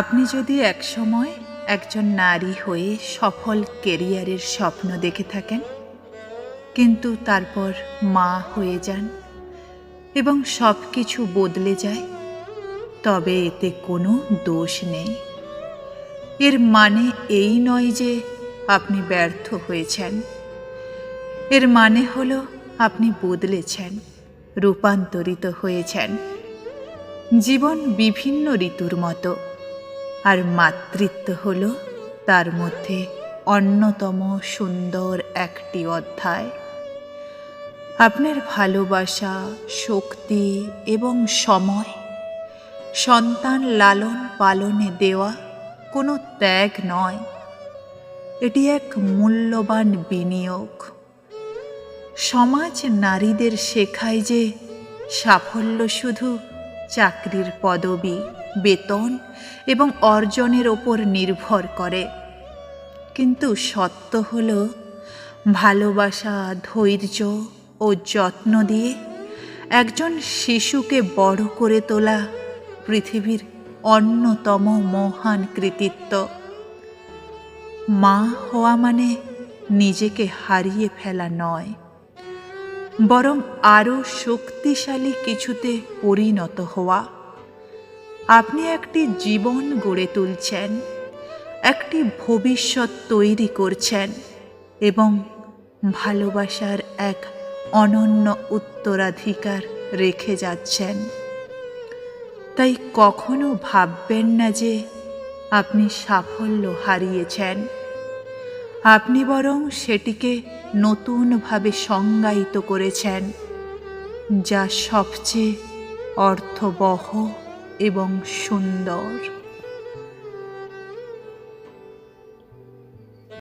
আপনি যদি একসময় একজন নারী হয়ে সফল কেরিয়ারের স্বপ্ন দেখে থাকেন, কিন্তু তারপর মা হয়ে যান এবং সব কিছু বদলে যায়, তবে এতে কোনো দোষ নেই। এর মানে এই নয় যে আপনি ব্যর্থ হয়েছেন। এর মানে হলো আপনি বদলেছেন, রূপান্তরিত হয়েছেন। জীবন বিভিন্ন ঋতুর মতো। আর মাতৃত্ব হল তার মধ্যে অন্যতম সুন্দর একটি অধ্যায়। আপনার ভালোবাসা, শক্তি এবং সময়, সন্তান লালন পালনে দেওয়া কোনো ত্যাগ নয়। এটি এক মূল্যবান বিনিয়োগ। সমাজ নারীদের শেখায় যে সাফল্য শুধু চাকরির পদবি বেতন এবং অর্জনের ওপর নির্ভর করে। কিন্তু সত্য হল, ভালোবাসা, ধৈর্য ও যত্ন দিয়ে একজন শিশুকে বড় করে তোলা পৃথিবীর অন্যতম মহান কৃতিত্ব। মা হওয়া মানে নিজেকে হারিয়ে ফেলা নয়, বরং আরও শক্তিশালী কিছুতে পরিণত হওয়া। আপনি একটি জীবন গড়ে তুলছেন, একটি ভবিষ্যৎ তৈরি করছেন এবং ভালোবাসার এক অনন্য উত্তরাধিকার রেখে যাচ্ছেন। তাই কখনো ভাববেন না যে আপনি সাফল্য হারিয়েছেন। আপনি বরং সেটিকে নতুনভাবে সংজ্ঞায়িত করেছেন, যা সবচেয়ে অর্থবহ এবং সুন্দর।